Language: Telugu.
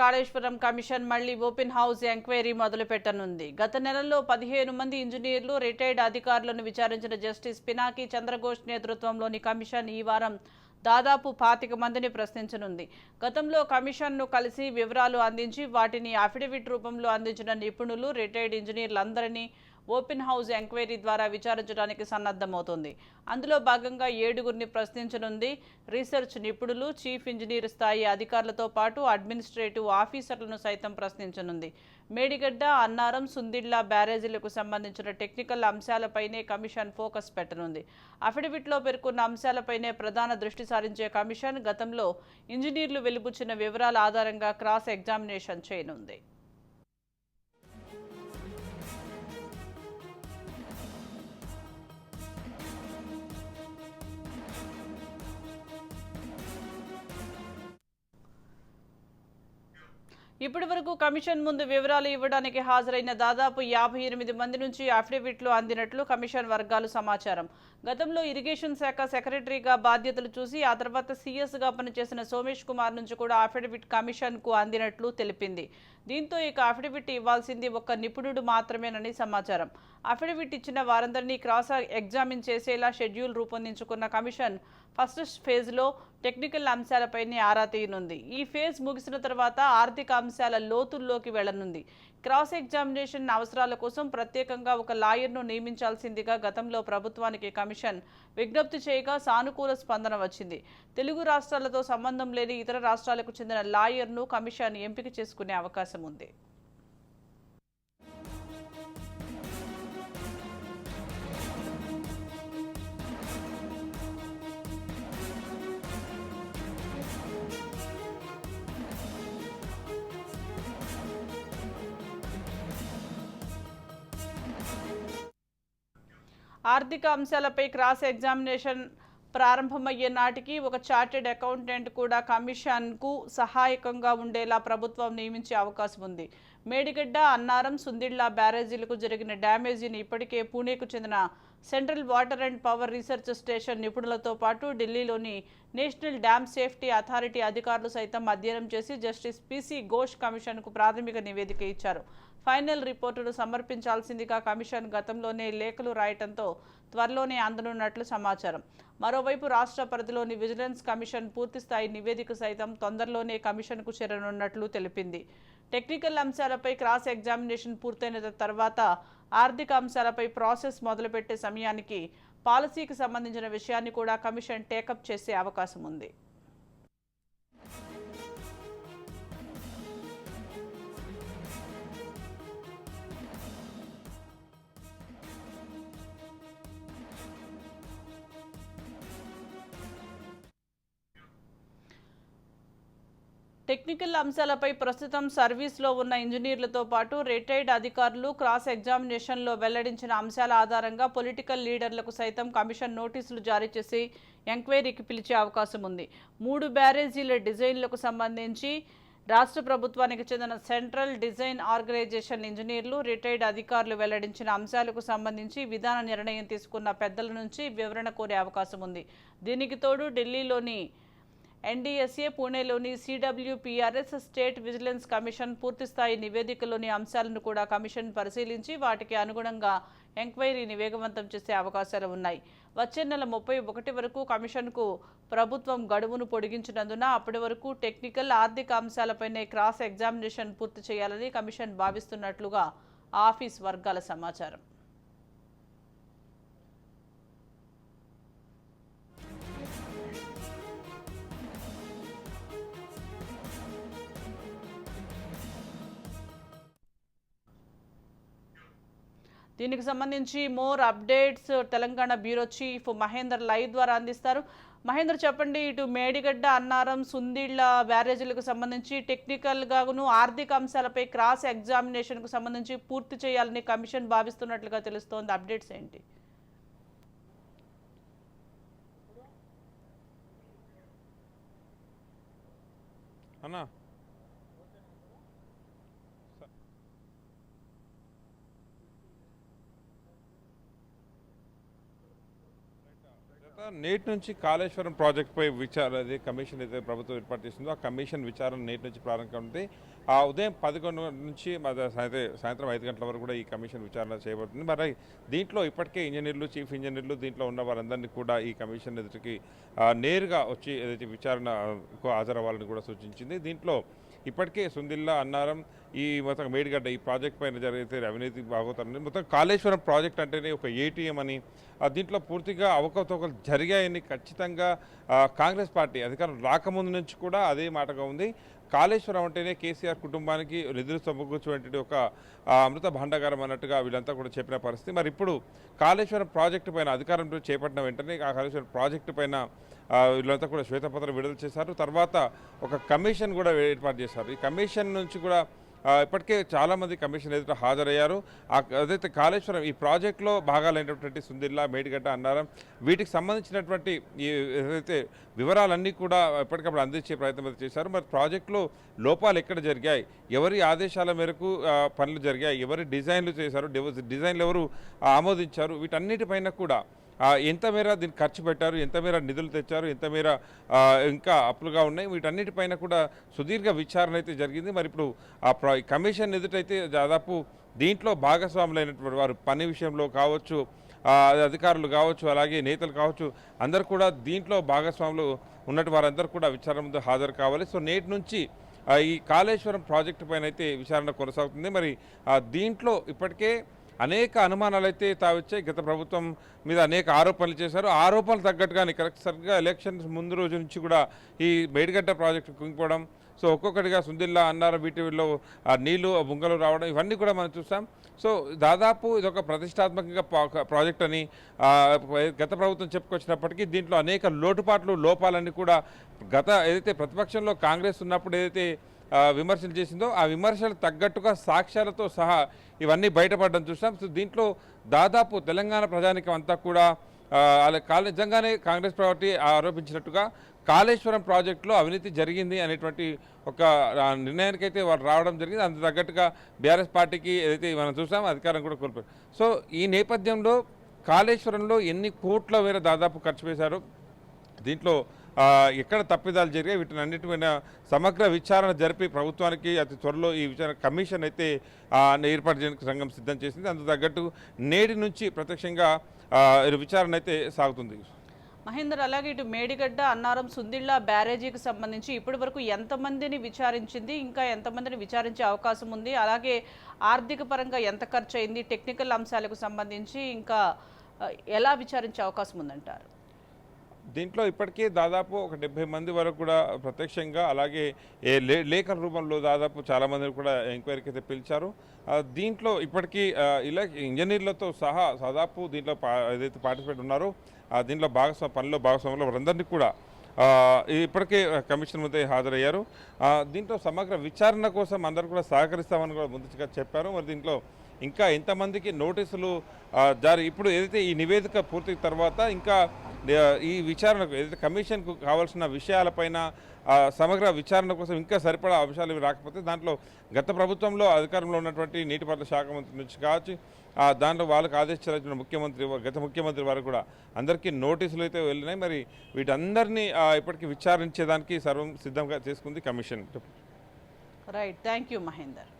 కాళేశ్వరం కమిషన్ మళ్ళీ ఓపెన్ హౌస్ ఎంక్వైరీ మొదలుపెట్టనుంది. గత నెలలో పదిహేను మంది ఇంజనీర్లు రిటైర్డ్ అధికారులను విచారించిన జస్టిస్ పినాకి చంద్రఘోష్ నేతృత్వంలోని కమిషన్ ఈ వారం దాదాపు పాతిక మందిని ప్రశ్నించనుంది. గతంలో కమిషన్ను కలిసి వివరాలు అందించి వాటిని అఫిడవిట్ రూపంలో అందించిన నిపుణులు రిటైర్డ్ ఇంజనీర్లందరినీ ఓపెన్ హౌస్ ఎంక్వైరీ ద్వారా విచారించడానికి సన్నద్ధమవుతుంది. అందులో భాగంగా ఏడుగురిని ప్రశ్నించనుంది. రీసెర్చ్ నిపుణులు చీఫ్ ఇంజనీర్ స్థాయి అధికారులతో పాటు అడ్మినిస్ట్రేటివ్ ఆఫీసర్లను సైతం ప్రశ్నించనుంది. మేడిగడ్డ అన్నారం సుందిళ్ళ బ్యారేజీలకు సంబంధించిన టెక్నికల్ అంశాలపైనే కమిషన్ ఫోకస్ పెట్టనుంది. అఫిడవిట్లో పేర్కొన్న అంశాలపైనే ప్రధాన దృష్టి సారించే కమిషన్ గతంలో ఇంజనీర్లు వెలుబుచ్చిన వివరాల ఆధారంగా క్రాస్ ఎగ్జామినేషన్ చేయనుంది. ఇప్పటి వరకు కమిషన్ ముందు వివరాలు ఇవ్వడానికి హాజరైన దాదాపు యాభై ఎనిమిది మంది నుంచి అఫిడవిట్లు అందినట్లు కమిషన్ వర్గాలు సమాచారం. గతంలో ఇరిగేషన్ శాఖ సెక్రటరీగా బాధ్యతలు చూసి ఆ తర్వాత సీఎస్గా పనిచేసిన సోమేష్ కుమార్ నుంచి కూడా అఫిడవిట్ కమిషన్కు అందినట్లు తెలిపింది. దీంతో ఇక అఫిడవిట్ ఇవ్వాల్సింది ఒక్క నిపుణుడు మాత్రమేనని సమాచారం. అఫిడవిట్ ఇచ్చిన వారందరినీ క్రాస్ ఎగ్జామిన్ చేసేలా షెడ్యూల్ రూపొందించుకున్న కమిషన్ ఫస్ట్ ఫేజ్లో టెక్నికల్ అంశాలపైనే ఆరా తీయనుంది. ఈ ఫేజ్ ముగిసిన తర్వాత ఆర్థిక అంశాల లోతుల్లోకి వెళ్ళనుంది క్రాస్ ఎగ్జామినేషన్ అవసరాల కోసం ప్రత్యేకంగా ఒక లాయర్ను నియమించాల్సిందిగా గతంలో ప్రభుత్వానికి కమిషన్ విజ్ఞప్తి చేయగా సానుకూల స్పందన వచ్చింది. తెలుగు రాష్ట్రాలతో సంబంధం లేని ఇతర రాష్ట్రాలకు చెందిన లాయర్ను కమిషన్ ఎంపిక చేసుకునే అవకాశం ఉంది. ఆర్థిక అంశాలపై క్రాస్ ఎగ్జామినేషన్ ప్రారంభమయ్యే నాటికి ఒక చార్టెడ్ అకౌంటెంట్ కూడా కమిషన్కు సహాయకంగా ఉండేలా ప్రభుత్వం నియమించే అవకాశం ఉంది. మేడిగడ్డ అన్నారం సుందిళ్ళ బ్యారేజీలకు జరిగిన డ్యామేజీని ఇప్పటికే పూణేకు చెందిన central water and power research station నిపుణులతో పాటు ఢిల్లీలోని నేషనల్ డ్యామ్ సేఫ్టీ అథారిటీ అధికారులు సైతం అధ్యయనం చేసి జస్టిస్ పీసీ ఘోష్ కమిషన్కు ప్రాథమిక నివేదిక ఇచ్చారు. ఫైనల్ రిపోర్టును సమర్పించాల్సిందిగా కమిషన్ గతంలోనే లేఖలు రాయటంతో త్వరలోనే అందనున్నట్లు సమాచారం. మరోవైపు రాష్ట్ర పరిధిలోని విజిలెన్స్ కమిషన్ పూర్తిస్థాయి నివేదిక సైతం తొందరలోనే కమిషన్కు చేరనున్నట్లు తెలిపింది. టెక్నికల్ అంశాలపై క్రాస్ ఎగ్జామినేషన్ పూర్తయిన తర్వాత ఆర్థిక అంశాలపై ప్రాసెస్ మొదలుపెట్టే సమయానికి పాలసీకి సంబంధించిన విషయాన్ని కూడా కమిషన్ టేకప్ చేసే అవకాశం ఉంది. టెక్నికల్ అంశాలపై ప్రస్తుతం సర్వీస్లో ఉన్న ఇంజనీర్లతో పాటు రిటైర్డ్ అధికారులు క్రాస్ ఎగ్జామినేషన్లో వెల్లడించిన అంశాల ఆధారంగా పొలిటికల్ లీడర్లకు సైతం కమిషన్ నోటీసులు జారీ చేసి ఎంక్వైరీకి పిలిచే అవకాశం ఉంది. మూడు బ్యారేజీల డిజైన్లకు సంబంధించి రాష్ట్ర ప్రభుత్వానికి చెందిన సెంట్రల్ డిజైన్ ఆర్గనైజేషన్ ఇంజనీర్లు రిటైర్డ్ అధికారులు వెల్లడించిన అంశాలకు సంబంధించి విధాన నిర్ణయం తీసుకున్న పెద్దల నుంచి వివరణ కోరే అవకాశం ఉంది. దీనికి తోడు ఢిల్లీలోని ఎన్డీఎస్ఏ పూణేలోని సిడబ్ల్యూపీఆర్ఎస్ స్టేట్ విజిలెన్స్ కమిషన్ పూర్తిస్థాయి నివేదికలోని అంశాలను కూడా కమిషన్ పరిశీలించి వాటికి అనుగుణంగా ఎంక్వైరీని వేగవంతం చేసే అవకాశాలు ఉన్నాయి. వచ్చే నెల ముప్పై ఒకటి వరకు కమిషన్కు ప్రభుత్వం గడువును పొడిగించినందున అప్పటి వరకు టెక్నికల్ ఆర్థిక అంశాలపైనే క్రాస్ ఎగ్జామినేషన్ పూర్తి చేయాలని కమిషన్ భావిస్తున్నట్లుగా ఆఫీస్ వర్గాల సమాచారం. దీనికి సంబంధించి more updates Telangana bureau chief Mahender live ద్వారా అందిస్తారు. మహేందర్ చెప్పండి ఇటు మేడిగడ్డ అన్నారం సుందిళ్ళ బ్యారేజీలకు సంబంధించి టెక్నికల్గాను ఆర్థిక అంశాలపై క్రాస్ ఎగ్జామినేషన్కు సంబంధించి పూర్తి చేయాలని కమిషన్ భావిస్తున్నట్లుగా తెలుస్తోంది. అప్డేట్స్ ఏంటి? అన్నా. నేటి నుంచి కాళేశ్వరం ప్రాజెక్టుపై విచారణ అది కమిషన్ అయితే ప్రభుత్వం ఏర్పాటు చేసిందో ఆ కమిషన్ విచారణ నేటి నుంచి ప్రారంభమవుతుంది ఆ ఉదయం పదకొండు నుంచి మరి సాయంత్రం సాయంత్రం ఐదు గంటల వరకు కూడా ఈ కమిషన్ విచారణ చేయబడుతుంది. మరి దీంట్లో ఇప్పటికే ఇంజనీర్లు చీఫ్ ఇంజనీర్లు దీంట్లో ఉన్న వారందరినీ కూడా ఈ కమిషన్ ఎదుటికి నేరుగా వచ్చి ఏదైతే విచారణకు హాజరవ్వాలని కూడా సూచించింది. దీంట్లో ఇప్పటికే సుందిల్లా అన్నారం ఈ మొత్తం మేడిగడ్డ ఈ ప్రాజెక్ట్ పైన జరిగితే అవినీతి బాగోతారని. మొత్తం కాళేశ్వరం ప్రాజెక్ట్ అంటేనే ఒక ఏటీఎం అని. దీంట్లో పూర్తిగా అవకతవకలు జరిగాయని ఖచ్చితంగా కాంగ్రెస్ పార్టీ అధికారం రాకముందు నుంచి కూడా అదే మాటగా ఉంది. కాళేశ్వరం అంటేనే కేసీఆర్ కుటుంబానికి నిధులు సమకూర్చువంటి ఒక అమృత భాండాగారం అన్నట్టుగా వీళ్ళంతా కూడా చెప్పిన పరిస్థితి. మరి ఇప్పుడు కాళేశ్వరం ప్రాజెక్టు పైన అధికారంలో చేపట్టిన వెంటనే ఆ కాళేశ్వరం ప్రాజెక్టు పైన వీళ్ళంతా కూడా శ్వేతపత్రం విడుదల చేశారు. తర్వాత ఒక కమిషన్ కూడా ఏర్పాటు చేశారు. ఈ కమిషన్ నుంచి కూడా ఇప్పటికే చాలామంది కమిషన్ ఎదుట హాజరయ్యారు. అదైతే కాళేశ్వరం ఈ ప్రాజెక్టులో భాగాలైనటువంటి సుందిల్లా మేడిగడ్డ అన్నారం వీటికి సంబంధించినటువంటి ఈ ఏదైతే వివరాలన్నీ కూడా ఎప్పటికప్పుడు అందించే ప్రయత్నం అయితే చేశారు. మరి ప్రాజెక్టులో లోపాలు ఎక్కడ జరిగాయి? ఎవరి ఆదేశాల మేరకు పనులు జరిగాయి? ఎవరి డిజైన్లు చేశారు? డిజైన్లు ఎవరు ఆమోదించారు? వీటన్నిటిపైన కూడా ఎంత మేర దీన్ని ఖర్చు పెట్టారు? ఎంత మేర నిధులు తెచ్చారు? ఎంత మేర ఇంకా అప్పులుగా ఉన్నాయి? వీటన్నిటిపైన కూడా సుదీర్ఘ విచారణ అయితే జరిగింది. మరి ఇప్పుడు ఆ ప్ర కమిషన్ ఎదుటైతే దాదాపు దీంట్లో భాగస్వాములైనటువంటి వారు పని విషయంలో కావచ్చు అధికారులు కావచ్చు అలాగే నేతలు కావచ్చు అందరు కూడా దీంట్లో భాగస్వాములు ఉన్నట్టు వారందరూ కూడా విచారణ ముందు హాజరు కావాలి. సో నేటి నుంచి ఈ కాళేశ్వరం ప్రాజెక్టు పైన అయితే విచారణ కొనసాగుతుంది. మరి దీంట్లో ఇప్పటికే అనేక అనుమానాలు అయితే తావచ్చాయి. గత ప్రభుత్వం మీద అనేక ఆరోపణలు చేశారు. ఆరోపణలు తగ్గట్టుగానే కరెక్ట్ సరిగ్గా ఎలక్షన్స్ ముందు రోజు నుంచి కూడా ఈ బయటగడ్డ ప్రాజెక్టు కుంగిపోవడం సో ఒక్కొక్కటిగా సుందిల్లా అన్నారు వీటిలో ఆ నీళ్ళు బుంగలు రావడం ఇవన్నీ కూడా మనం చూసాం. సో దాదాపు ఇదొక ప్రతిష్టాత్మకంగా ప్రాజెక్ట్ అని గత ప్రభుత్వం చెప్పుకొచ్చినప్పటికీ దీంట్లో అనేక లోటుపాట్లు లోపాలన్నీ కూడా గత ఏదైతే ప్రతిపక్షంలో కాంగ్రెస్ ఉన్నప్పుడు ఏదైతే విమర్శలు చేసిందో ఆ విమర్శలు తగ్గట్టుగా సాక్ష్యాలతో సహా ఇవన్నీ బయటపడడం చూసాం. సో దీంట్లో దాదాపు తెలంగాణ ప్రజానికం అంతా కూడా అలా నిజంగానే కాంగ్రెస్ పార్టీ ఆరోపించినట్టుగా కాళేశ్వరం ప్రాజెక్టులో అవినీతి జరిగింది అనేటువంటి ఒక నిర్ణయానికి అయితే వారు రావడం జరిగింది. అందుకు తగ్గట్టుగా బీఆర్ఎస్ పార్టీకి ఏదైతే మనం చూసాం అధికారం కూడా కోల్పోయారు. సో ఈ నేపథ్యంలో కాళేశ్వరంలో ఎన్ని కోట్ల వేల దాదాపు ఖర్చు పెట్టారు దీంట్లో ఎక్కడ తప్పిదాలు జరిగాయి వీటిని అన్నిటిపైన సమగ్ర విచారణ జరిపి ప్రభుత్వానికి అతి త్వరలో ఈ విచారణ కమిషన్ అయితే ఏర్పాటు చేయడానికి సంఘం సిద్ధం చేసింది. అందుకు తగ్గట్టు నేటి నుంచి ప్రత్యక్షంగా విచారణ అయితే సాగుతుంది. మహేందర్ అలాగే ఇటు మేడిగడ్డ అన్నారం సుందిళ్ళ బ్యారేజీకి సంబంధించి ఇప్పటి వరకు ఎంతమందిని విచారించింది? ఇంకా ఎంతమందిని విచారించే అవకాశం ఉంది? అలాగే ఆర్థిక పరంగా ఎంత ఖర్చు అయింది టెక్నికల్ అంశాలకు సంబంధించి ఇంకా ఎలా విచారించే అవకాశం ఉందంటారు? దీంట్లో ఇప్పటికే దాదాపు ఒక డెబ్బై మంది వరకు కూడా ప్రత్యక్షంగా అలాగే ఏ లే లేఖల రూపంలో దాదాపు చాలామందిని కూడా ఎంక్వైరీకి అయితే పిలిచారు. దీంట్లో ఇప్పటికీ ఇలా ఇంజనీర్లతో సహా దాదాపు దీంట్లో పా ఏదైతే పార్టిసిపేట్ ఉన్నారో దీంట్లో భాగస్వామి పనిలో భాగస్వామ్యంలో వారందరినీ కూడా ఇప్పటికే కమిషన్ ముందే హాజరయ్యారు. దీంట్లో సమగ్ర విచారణ కోసం అందరూ కూడా సహకరిస్తామని కూడా ముందుగా చెప్పారు. మరి దీంట్లో ఇంకా ఎంతమందికి నోటీసులు జారీ ఇప్పుడు ఏదైతే ఈ నివేదిక పూర్తి తర్వాత ఇంకా ఈ విచారణకు ఏదైతే కమిషన్కు కావాల్సిన విషయాలపైన సమగ్ర విచారణ కోసం ఇంకా సరిపడా అంశాలు రాకపోతే దాంట్లో గత ప్రభుత్వంలో అధికారంలో ఉన్నటువంటి నీటిపారుదల శాఖ మంత్రి నుంచి కావచ్చు ఆ, దాంట్లో వాళ్ళకి ఆదేశాలు ముఖ్యమంత్రి గత ముఖ్యమంత్రి వారు కూడా అందరికీ నోటీసులు అయితే వెళ్ళినాయి. మరి వీటందరినీ ఇప్పటికీ విచారించేదానికి సర్వం సిద్ధంగా చేసుకుంది commission. Right thank you Mahender